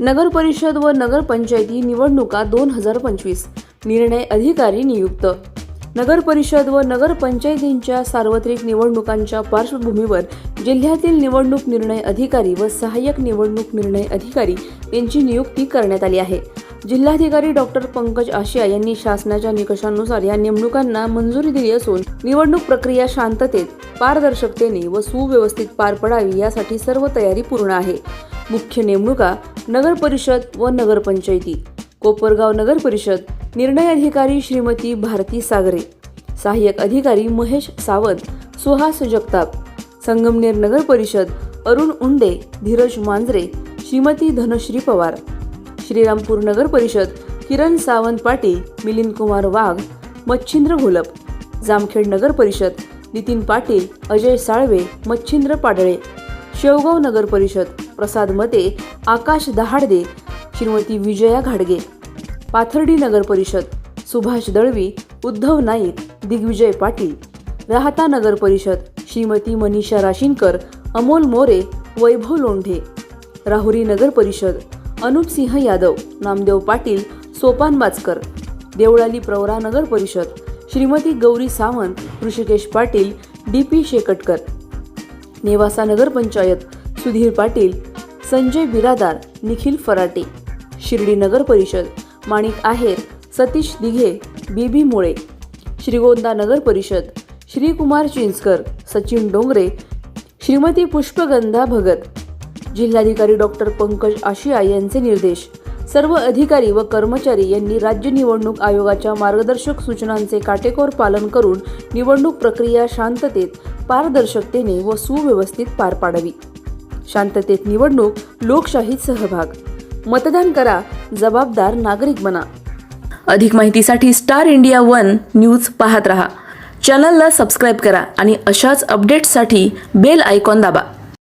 नगर परिषद व नगरपंचायती निवडणुका दोन हजार पंचवीस. निर्णय अधिकारी नियुक्त. नगर परिषद व नगरपंचायतींच्या सार्वत्रिक निवडणुकांच्या पार्श्वभूमीवर जिल्ह्यातील निवडणूक निर्णय अधिकारी व सहाय्यक निवडणूक निर्णय अधिकारी यांची नियुक्ती करण्यात आली आहे. जिल्हाधिकारी डॉक्टर पंकज आशिया यांनी शासनाच्या निकषानुसार या नेमणुकांना मंजुरी दिली असून निवडणूक प्रक्रिया शांततेत पारदर्शकतेने व सुव्यवस्थित पार पडावी यासाठी सर्व तयारी पूर्ण आहे. मुख्य नेमणुका नगर परिषद व नगरपंचायती कोपरगाव नगर परिषद निर्णय अधिकारी श्रीमती भारती सागरे. सहाय्यक अधिकारी महेश सावंत सुहास जगताप. संगमनेर नगर परिषद अरुण उंडे धीरज मांजरे श्रीमती धनश्री पवार. श्रीरामपूर नगर परिषद किरण सावंत पाटील मिलिंद कुमार वाघ मच्छिंद्र घोलप. जामखेड नगर परिषद नितीन पाटील अजय साळवे मच्छिंद्र पाडळे. शेवगाव नगर परिषद प्रसादमध्ये आकाश दहाडदे श्रीमती विजया घाडगे पाथर्डी नगर परिषद सुभाष दळवी उद्धव नाईक दिग्विजय पाटील राहता नगर परिषद श्रीमती मनीषा राशींकर अमोल मोरे वैभव लोंढे राहुरी नगर परिषद अनुपसिंह यादव नामदेव पाटील सोपान बाचकर देवळाली प्रवरा नगर परिषद श्रीमती गौरी सावंत ऋषिकेश पाटील डी पी शेकटकर नेवासा नगरपंचायत सुधीर पाटील संजय बिरादार निखिल फराटे. शिर्डी नगर परिषद. माणिक आहेर सतीश दिघे बीबी मुळे. श्रीगोंदा नगर परिषद. श्रीकुमार चिंचकर सचिन डोंगरे. श्रीमती पुष्पगंधा भगत. जिल्हाधिकारी डॉक्टर पंकज आशिया यांचे निर्देश. सर्व अधिकारी व कर्मचारी यांनी राज्य निवडणूक आयोगाच्या मार्गदर्शक सूचनांचे काटेकोर पालन करून निवडणूक प्रक्रिया शांततेत पारदर्शकतेने व सुव्यवस्थित पार पाडावी. शांततेत निवडणूक लोकशाहीत सहभाग. मतदान करा जबाबदार नागरिक बना. अधिक माहितीसाठी स्टार इंडिया वन न्यूज पाहत रहा. चॅनलला सबस्क्राईब करा आणि अशाच अपडेट्ससाठी बेल आयकॉन दाबा.